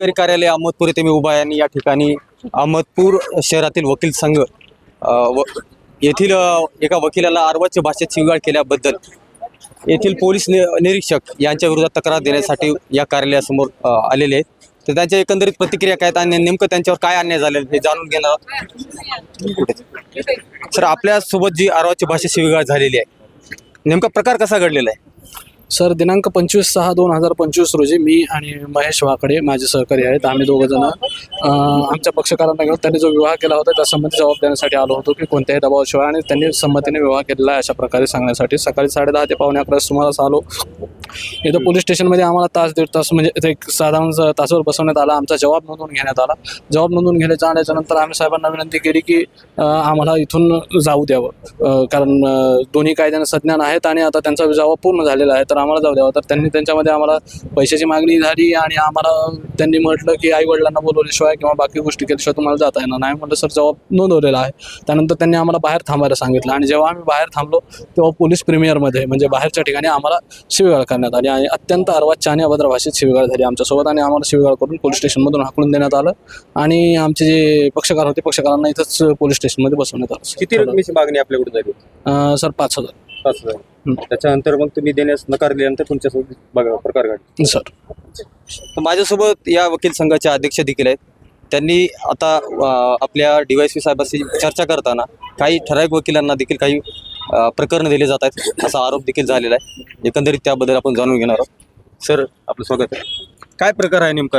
सरकारी कार्यालय अहमदपूर येथे मी उभा आहे आणि या ठिकाणी अहमदपूर शहरातील वकील संघ व येथील एका वकिलाला अर्वाच्य भाषेत शिवगाळ केल्याबद्दल येथील पोलीस नि निरीक्षक यांच्या विरोधात तक्रार देण्यासाठी या कार्यालयासमोर आलेले आहेत. तर त्यांच्या एकंदरीत प्रतिक्रिया काय आहेत आणि नेमकं त्यांच्यावर काय अन्याय झालेला हे जाणून घेणार सर आपल्यासोबत जी अर्वाची भाषेत शिवगाळ झालेली आहे नेमका प्रकार कसा घडलेला आहे? सर दिनांक पंचवीस सहा दोन हजार पंचवीस रोजी मी आणि महेश वाकडे माझे सहकारी आहेत. आम्ही दोघंजण आमच्या पक्षकारांना घेऊन त्यांनी जो विवाह केला होता त्या संबंधी जबाब देण्यासाठी आलो होतो की कोणत्याही दबावाशिवाय. आणि त्यांनी संमतीने विवाह केलेला आहे अशा प्रकारे सांगण्यासाठी. सकाळी साडेदहा ते पावणे अकरा सुमारास आलो इथं पोलीस स्टेशनमध्ये आम्हाला तास दीड तास म्हणजे इथे एक साधारण तासावर बसवण्यात आला. आमचा जबाब नोंदवून घेण्यात आला. जबाब नोंदवून घेण्याच्या आल्याच्यानंतर आम्ही साहेबांना विनंती केली की आम्हाला इथून जाऊ द्यावं. कारण दोन्ही कायद्याने संज्ञान आहेत आणि आता त्यांचा जबाब पूर्ण झालेला आहे तर आम्हाला जाऊ द्यावं. तर त्यांनी त्यांच्यामध्ये आम्हाला पैशाची मागणी झाली आणि आम्हाला त्यांनी म्हटलं की आई वडिलांना बोलवल्याशिवाय किंवा बाकी गोष्टी केल्याशिवाय तुम्हाला जाता येणार नाही. म्हटलं सर जबाब नोंदवलेला आहे. त्यानंतर त्यांनी आम्हाला बाहेर थांबायला सांगितलं आणि जेव्हा आम्ही बाहेर थांबलो तेव्हा पोलीस प्रीमियरमध्ये म्हणजे बाहेरच्या ठिकाणी आम्हाला शिवेगाळ करण्यात आली आणि अत्यंत अर्वाच्य आणि अभद्र भाषेत शिवीगाळ झाली. आमच्यासोबत आणि आम्हाला शिवीगाळ करून पोलीस स्टेशनमधून हाकलून देण्यात आलं आणि आमचे जे पक्षकार होते पक्षकारांना इथंच पोलीस स्टेशनमध्ये बसवण्यात आलं. किती रकमेची मागणी आपल्याकडून झाली? अं, सर पाच हजार. पाच हजार. त्याच्यानंतर मग तुम्ही देण्यास नकार दिल्यानंतर तुमच्यासोबत बघा प्रकार घडला. सर. तर माझ्यासोबत या वकील संघाचे अध्यक्ष देखील आहेत. त्यांनी आता अ, आपल्या डीवायसपी साहेबांशी चर्चा करताना काही ठराविक वकिलांना देखील काही प्रकरण दिले जात आहेत असा आरोप देखील झालेला आहे. एकंदरीत त्याबद्दल आपण जाणून घेणार आहोत. सर आपलं स्वागत आहे. काय प्रकार आहे नेमका?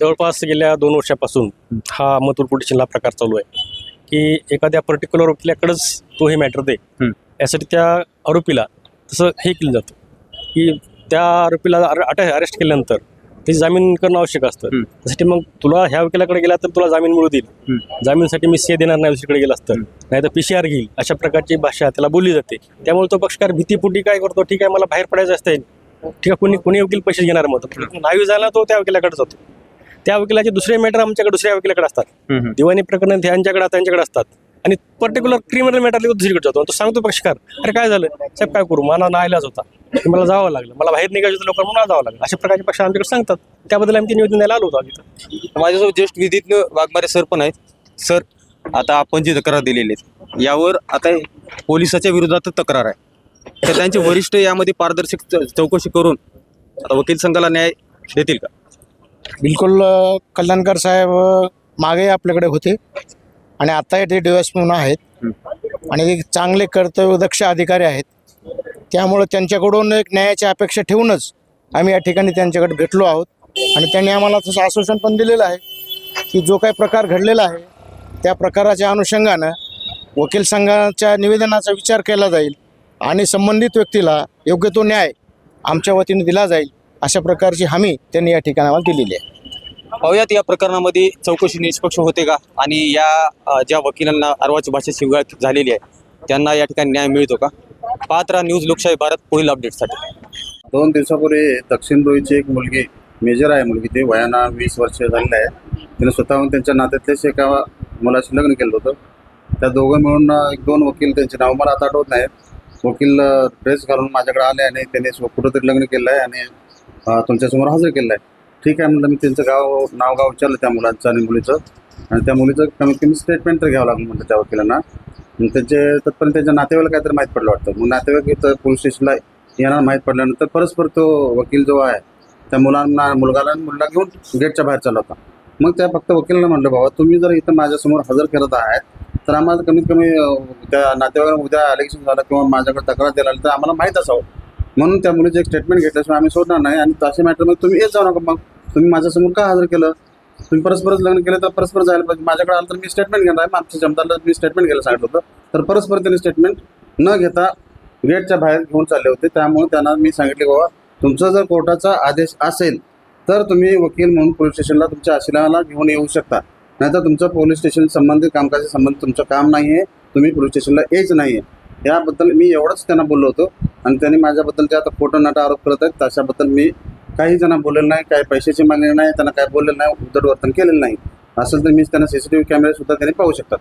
जवळपास गेल्या दोन वर्षापासून हा मथुर पोलिटिशनला प्रकार चालू आहे. की एखाद्या पर्टिक्युलर वकिलाकडेच तो हे मॅटर दे. यासाठी त्या आरोपीला तसं हे केलं जातं. की त्या आरोपीला अटॅ अरेस्ट केल्यानंतर त्याची जामीन करणं आवश्यक असतं. त्यासाठी मग तुला ह्या वकिलाकडे गेला तर तुला जामीन मिळू देईल. जामीनसाठी मी सी देणार नाही दुसरीकडे गेला असतं. नाही तर पी सी आर घेईल. अशा प्रकारची भाषा त्याला बोलली जाते. त्यामुळे तो पक्षकार भीतीपुटी काय करतो? ठीक आहे मला बाहेर पडायचं असते ठीक आहे कोणी कोणी वकील पैसे घेणार मग. नावी झाला तो त्या वकिलाकडे जातो. त्या वकिलाचे दुसरे मॅटर आमच्याकडे दुसऱ्या वकिलाकडे असतात. दिवाणी प्रकरण त्यांच्याकडे त्यांच्याकडे असतात. आणि पर्टिक्युलर क्रिमिनल मॅटरला दुसरीकडे जातो. तो सांगतो पक्षकार अरे काय झालं? साहेब काय करू? मला ना होता. की मला जावं लागलं. मला बाहेर निघायचं होतं लवकर मला जावं लागलं. अशा प्रकारचे पक्ष आमच्याकडे सांगतात. त्याबद्दल आम्ही ते निवेदन द्यायला आलो होतो आम्ही इथं. माझ्यासोबत ज्येष्ठ विधीज्ञ वाघमारे सर पण आहेत. सर आता आपण जी तक्रार दिलेली आहे यावर आता पोलिसाच्या विरोधात तक्रार आहे. तर त्यांचे वरिष्ठ यामध्ये पारदर्शक चौकशी करून आता वकील संघाला न्याय देतील का? बिलकुल कल्याणकर साहेब मागे आपल्याकडे होते. आणि आता ते डी एस म्हणून आहेत. आणि ते चांगले कर्तव्यदक्ष अधिकारी आहेत. त्यामुळे त्यांच्याकडून एक न्यायाची अपेक्षा ठेवूनच आम्ही या ठिकाणी त्यांच्याकडे भेटलो आहोत. आणि त्यांनी आम्हाला तसं आश्वासन पण दिलेलं आहे की जो काही प्रकार घडलेला आहे त्या प्रकाराच्या अनुषंगानं वकील संघाच्या निवेदनाचा विचार केला जाईल आणि संबंधित व्यक्तीला योग्य तो न्याय आमच्या वतीने दिला जाईल अशा प्रकारची हमी त्यांनी या ठिकाणी आम्हाला दिलेली आहे. पाहूयात या प्रकरणामध्ये चौकशी निष्पक्ष होते का? आणि या ज्या वकिलांना अर्वाची भाषा शिवगाळ झालेली आहे त्यांना या ठिकाणी न्याय मिळतो का? पात्रा न्यूज लोकशाही भारत पुढील अपडेटसाठी दोन दिवसापूर्वी दक्षिण रोईची एक मुलगी मेजर आहे मुलगी ती वयाना वीस वर्ष झालेली आहे. तिने स्वतःहून त्यांच्या नात्यातल्याच एका मुलाशी लग्न केलं होतं. त्या दोघं मिळून एक दोन वकील त्यांचे नाव मला आता आठवत नाही वकील ड्रेस घालून माझ्याकडे आले आणि त्यांनी कुठंतरी लग्न केलं आहे आणि तुमच्यासमोर हजर केलं आहे ठीक आहे म्हटलं मी त्यांचं गाव नाव गाव विचारलं त्या मुलांचं आणि मुलीचं. आणि त्या मुलीचं कमीत कमी स्टेटमेंट तर घ्यावं लागलं म्हटलं त्या वकिलांना. मग त्यांचे तत्पर्यंत त्यांच्या नातेवाईला काहीतरी माहीत पडलं वाटतं. मग नातेवाईक इथं पोलीस स्टेशनला येणार माहीत पडल्यानंतर परस्पर तो वकील जो आहे त्या मुलांना मुलगाला मुलगा घेऊन गेटच्या बाहेर चालला होता. मग त्या फक्त वकिलांना म्हटलं बाबा तुम्ही जर इथं माझ्यासमोर हजर करत आहात तर आम्हाला कमीत कमी त्या नातेवाईकांना उद्या अलेक्शन झालं किंवा माझ्याकडे तक्रार दिला आली तर आम्हाला माहीत असावं. म्हणून त्या मुलीचं एक स्टेटमेंट घेतल्याशिवाय आम्ही सोडणार नाही आणि तसे मॅटरमध्ये मग तुम्ही येत जाऊ नका मग. तुम्ही माझ्यासमोर का हजर केलं? तुम्ही परस्परच लग्न केलं तर परस्पर जायला पाहिजे. माझ्याकडे आलं तर मी स्टेटमेंट घेणार आहे. आमच्या जमदारला मी स्टेटमेंट घ्यायला सांगितलं होतं. तर परस्पर त्यांनी स्टेटमेंट न घेता गेटच्या बाहेर घेऊन चालले होते. त्यामुळे त्यांना मी सांगितले बाबा तुमचा जर कोर्टाचा आदेश असेल तर तुम्ही वकील म्हणून पोलीस स्टेशनला तुमच्या आशिलाला घेऊन येऊ शकता. नाहीतर तुमचं पोलीस स्टेशन संबंधित कामकाजा संबंधित तुमचं काम नाही आहे तुम्ही पोलीस स्टेशनला यायच नाही आहे याबद्दल मी एवढंच त्यांना बोललो होतो. आणि त्यांनी माझ्याबद्दल जे आता खोटं नाटा आरोप करत आहेत त्याच्याबद्दल मी काही जण बोललेलं नाही काही पैशाची मागणी नाही त्यांना काय बोललेलं नाही उद्धट वर्तन केलेलं नाही. असेल तर मी त्यांना सी सी टी व्ही कॅमेरे सुद्धा त्यांनी पाहू शकतात.